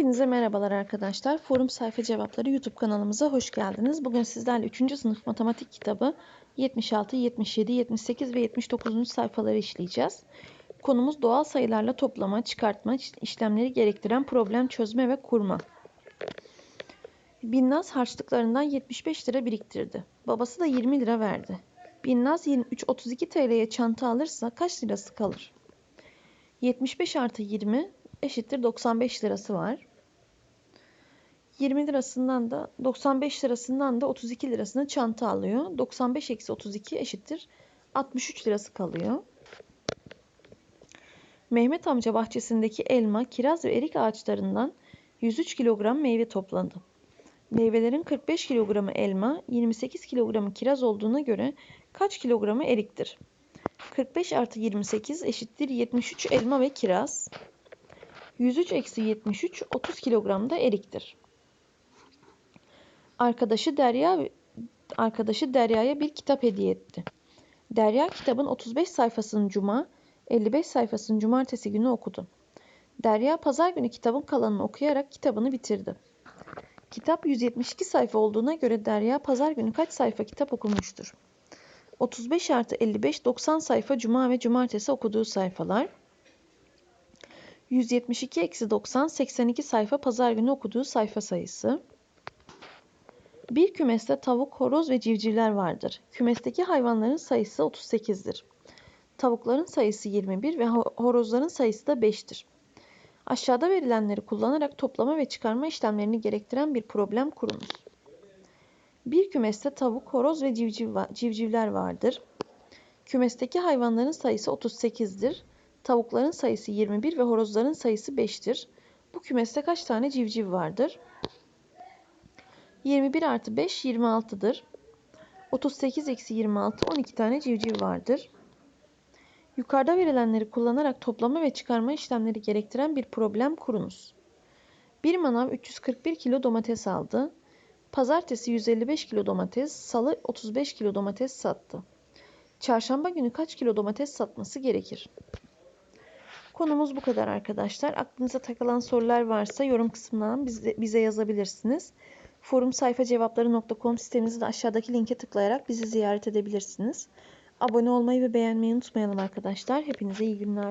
Hepinize merhabalar arkadaşlar. Forum Sayfa Cevapları YouTube kanalımıza hoş geldiniz. Bugün sizlerle 3. sınıf matematik kitabı 76, 77, 78 ve 79. sayfaları işleyeceğiz. Konumuz doğal sayılarla toplama, çıkartma işlemleri gerektiren problem çözme ve kurma. Binnaz harçlıklarından 75 lira biriktirdi. Babası da 20 lira verdi. Binnaz 32 TL'ye çanta alırsa kaç lirası kalır? 75 artı 20 eşittir 95 lirası var. 20 lirasından da 95 lirasından da 32 lirasını çanta alıyor. 95 eksi 32 eşittir 63 lirası kalıyor. Mehmet amca bahçesindeki elma, kiraz ve erik ağaçlarından 103 kilogram meyve topladı. Meyvelerin 45 kilogramı elma, 28 kilogramı kiraz olduğuna göre kaç kilogramı eriktir? 45 artı 28 eşittir 73 elma ve kiraz. 103 eksi 73 30 kilogramda eriktir. Arkadaşı Derya arkadaşı Derya'ya bir kitap hediye etti. Derya kitabın 35 sayfasını cuma, 55 sayfasını cumartesi günü okudu. Derya pazar günü kitabın kalanını okuyarak kitabını bitirdi. Kitap 172 sayfa olduğuna göre Derya pazar günü kaç sayfa kitap okumuştur? 35 artı 55 90 sayfa cuma ve cumartesi okuduğu sayfalar. 172 eksi 90 82 sayfa pazar günü okuduğu sayfa sayısı. Bir kümeste tavuk, horoz ve civcivler vardır. Kümesteki hayvanların sayısı 38'dir. Tavukların sayısı 21 ve horozların sayısı da 5'tir. Aşağıda verilenleri kullanarak toplama ve çıkarma işlemlerini gerektiren bir problem kurunuz. Bir kümeste tavuk, horoz ve civciv civcivler vardır. Kümesteki hayvanların sayısı 38'dir. Tavukların sayısı 21 ve horozların sayısı 5'tir. Bu kümeste kaç tane civciv vardır? 21 artı 5 26'dır. 38 eksi 26 12 tane civciv vardır. Yukarıda verilenleri kullanarak toplama ve çıkarma işlemleri gerektiren bir problem kurunuz. Bir manav 341 kilo domates aldı. Pazartesi 155 kilo domates, salı 35 kilo domates sattı. Çarşamba günü kaç kilo domates satması gerekir? Konumuz bu kadar arkadaşlar. Aklınıza takılan sorular varsa yorum kısmından bize, bize yazabilirsiniz. Forum sayfa cevapları.com sitemizi de aşağıdaki linke tıklayarak bizi ziyaret edebilirsiniz. Abone olmayı ve beğenmeyi unutmayalım arkadaşlar. Hepinize iyi günler.